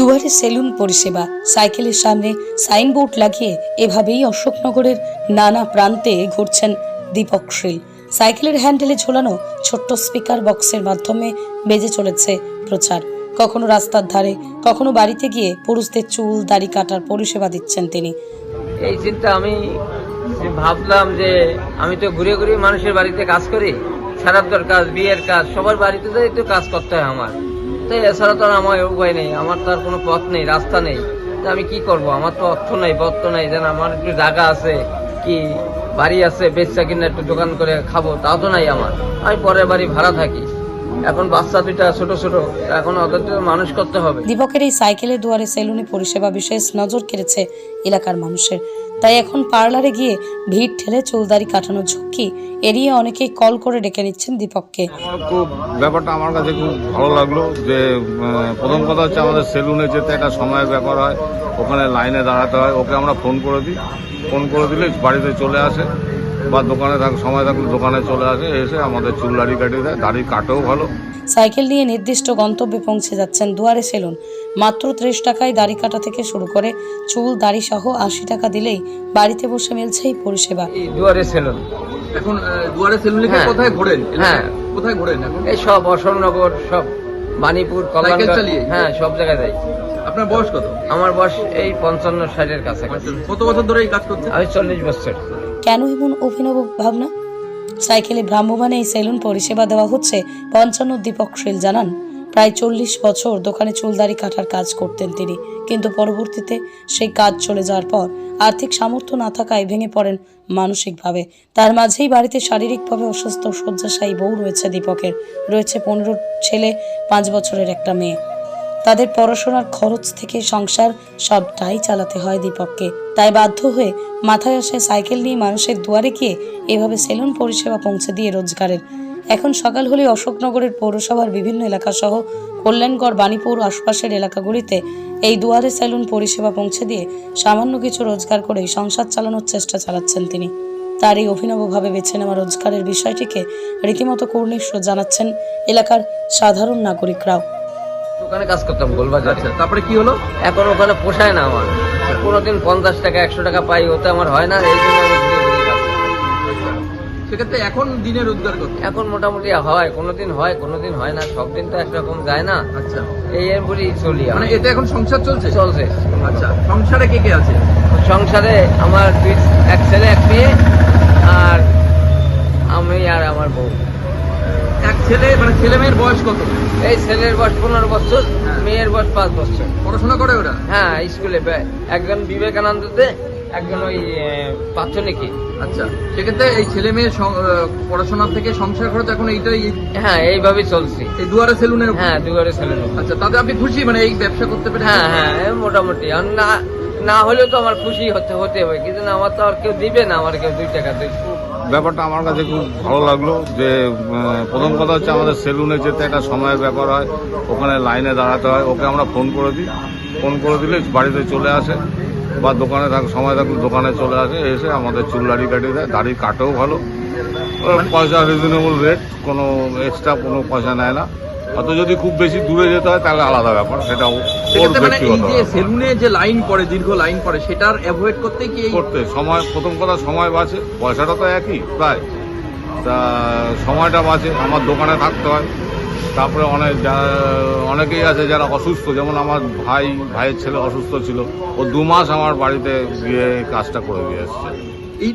দুয়ারে সেলুন পরিষেবা, সাইকেলের সামনে সাইনবোর্ড লাগিয়ে এভাবেই অশোকনগরের নানা প্রান্তে ঘুরছেন দীপক শীল সাইকেলের হ্যান্ডেলে ঝোলানো ছোট্ট স্পিকার বক্সের মাধ্যমে বেজে চলেছে প্রচার। কখনো রাস্তার ধারে, কখনো বাড়িতে গিয়ে পুরুষদের চুল, দাড়ি কাটার পরিষেবা দিচ্ছেন তিনি। এই চিন্তা আমি ভাবলাম যে আমি তো ঘুরে ঘুরে মানুষের বাড়িতে কাজ করি। সারাদ্দর কাজ বিয়ের কাজ, সবার বাড়িতে তো কাজ করতে হয় আমার। তো এছাড়া তো আর আমার উপায় নেই, আমার তো আর কোনো পথ নেই, রাস্তা নেই। তো আমি কি করব? আমার তো অর্থ নাই, পথ নাই, যেন আমার একটু জায়গা আছে, কি বাড়ি আছে, বেচা কিনা একটু দোকান করে খাব তাও তো নাই আমার। আমি পরের বাড়ি ভাড়া থাকি। এখন বাচ্চা দুইটা ছোট ছোট এখন ওদের তো মানুষ করতে হবে। দীপকের এই সাইকেলের দুয়ারে সেলুনে পরিষেবা বিশেষ নজর কেড়েছে এলাকার মানুষের। তাই এখন পার্লারে গিয়ে ভিড় ঠেলে চুলদারি কাটানোর ঝুঁকি এড়িয়ে অনেকেই কল করে ডেকে নিচ্ছেন দীপককে খুব ব্যাপারটা আমার কাছে খুব ভালো লাগল যে প্রথম কথা হচ্ছে আমাদের সেলুনে যেতে একটা সময়ের ব্যাপার হয় ওখানে লাইনে দাঁড়াতে হয়। ওকে আমরা ফোন করে দিই। ফোন করে দিলে বাড়িতে চলে আসে। বা দোকানে থাক সময় থাকলে দোকানে চলে আসে এসে আমাদের চুল দাড়ি কাটিয়ে দেয় দাড়ি কাটেও ভালো। সাইকেল নিয়ে নির্দিষ্ট গন্তব্যে পৌঁছে যাচ্ছেন দুয়ারে সেলুন। মাত্র ত্রিশ টাকায় দাড়ি কাটা থেকে শুরু করে চুল দাড়ি সহ আশি টাকা দিলেই বাড়িতে বসে মিলছে এই পরিষেবা। দুয়ারে সেলুন। এখন দুয়ারে সেলুন হ্যাঁ। কোথায় ঘোরেন? হ্যাঁ। কোথায় ঘোরেন এখন? এই সব অশোকনগর সব বাণীপুর কল্যাণগড়। হ্যাঁ সব জায়গায় যাই। আপনার বয়স কত? আমার বয়স এই পঞ্চান্ন ষাটের কাছে। কত বছর ধরে এই কাজ করছেন? আমি চল্লিশ বছর। কেন এমন অভিনব ভাবনা? সাইকেলে ভ্রাম্যমানে এই সেলুন পরিষেবা দেওয়া হচ্ছে পঞ্চান্ন দীপক শীল জানান। প্রায় চল্লিশ বছর দোকানে চুলদারি কাটার কাজ করতেন তিনি কিন্তু পরবর্তীতে সেই কাজ চলে যাওয়ার পর আর্থিক সামর্থ্য না থাকায় ভেঙে পড়েন মানসিকভাবে। তার মাঝেই বাড়িতে শারীরিকভাবে অসুস্থ শয্যাশায়ী বউ রয়েছে দীপকের। রয়েছে পনেরো ছেলে পাঁচ বছরের একটা মেয়ে। তাদের পড়াশোনার খরচ থেকে সংসার সবটাই চালাতে হয় দীপককে। তাই বাধ্য হয়ে মাথায় আসে সাইকেল নিয়ে মানুষের দুয়ারে গিয়ে এভাবে সেলুন পরিষেবা পৌঁছে দিয়ে রোজগারের। এখন সকাল হলে অশোকনগরের পৌরসভার বিভিন্ন এলাকা সহ কল্যাণগড়, বাণীপুর আশপাশের এলাকাগুলিতে এই দুয়ারে সেলুন পরিষেবা পৌঁছে দিয়ে সামান্য কিছু রোজগার করেই সংসার চালানোর চেষ্টা চালাচ্ছেন তিনি। তার এই অভিনবভাবে বেছে নেওয়া রোজগারের বিষয়টিকে রীতিমতো কর্নিশ্ব জানাচ্ছেন এলাকার সাধারণ নাগরিকরাও। দোকানে কাজ করতাম গোলবাজারে। আচ্ছা তারপরে কি হলো? এখন ওখানে পোষায় না আমার। কোনোদিন পঞ্চাশ টাকা একশো টাকা পাই ওতে আমার হয় না এই জন্য। সেক্ষেত্রে এখন দিনে রোজগার কত? এখন মোটামুটি হয় কোনোদিন হয় কোনোদিন হয় না সব দিন তো একরকম যায় না। আচ্ছা। এই এরপরই চলি মানে। এতে এখন সংসার চলছে? চলছে। আচ্ছা সংসারে কে কে আছে? সংসারে আমার দুই এক ছেলে এক মেয়ে আর আমি আর আমার বউ। এক ছেলে মানে ছেলে মেয়ের বয়স কত? এই ছেলের বয়স পনেরো বছর হ্যাঁ। মেয়ের বয়স পাঁচ বছর। পড়াশোনা করে ওরা? হ্যাঁ স্কুলে একজন বিবেকানন্দতে একজন ওই প্রাথমিকে। আচ্ছা সেক্ষেত্রে এই ছেলে থেকে সংসার খরচ এখন এইটাই হ্যাঁ এইভাবেই চলছে। এই দুয়ারে সেলুনের উপর? হ্যাঁ দুয়ারে ছেলে নেব। আচ্ছা তাতে আপনি খুশি? মানে এই ব্যবসা করতে পেরে হ্যাঁ হ্যাঁ মোটামুটি। আর না না হলেও তো আমার খুশি হতে হতে হবে। কিন্তু আমার তো আর কেউ দিবে না। আমার কেউ দুই টাকা দুই ব্যাপারটা আমার কাছে খুব ভালো লাগল যে প্রথম কথা হচ্ছে আমাদের সেলুনে যেতে একটা সময়ের ব্যাপার হয়, ওখানে লাইনে দাঁড়াতে হয়। ওকে আমরা ফোন করে দিই। ফোন করে দিলে বাড়িতে চলে আসে বা দোকানে থাক, সময় থাকলে দোকানে চলে আসে, এসে আমাদের চুল দাড়ি কাটিয়ে দেয়। দাড়ি কাটেও ভালো। পয়সা রিজনেবল রেট কোনো এক্সট্রা কোনো পয়সা নেয় না। অত যদি খুব বেশি দূরে যেতে হয় তাহলে আলাদা ব্যাপার। সেটা ও- ওর মানে ব্যক্তিগত যে সেলুনে যে লাইন পড়ে দীর্ঘ লাইন পড়ে সেটার অ্যাভয়েড করতে কি করতে। সময় প্রথম কথা সময় বাঁচে পয়সাটা তো একই প্রায়। তা সময়টা বাঁচে আমার দোকানে থাকতে হয়। তারপরে অনেক অনেকেই আছে যারা অসুস্থ যেমন আমার ভাই ভাইয়ের ছেলে অসুস্থ ছিল। ও দু মাস আমার বাড়িতে গিয়ে কাজটা করে দিয়ে এসছে।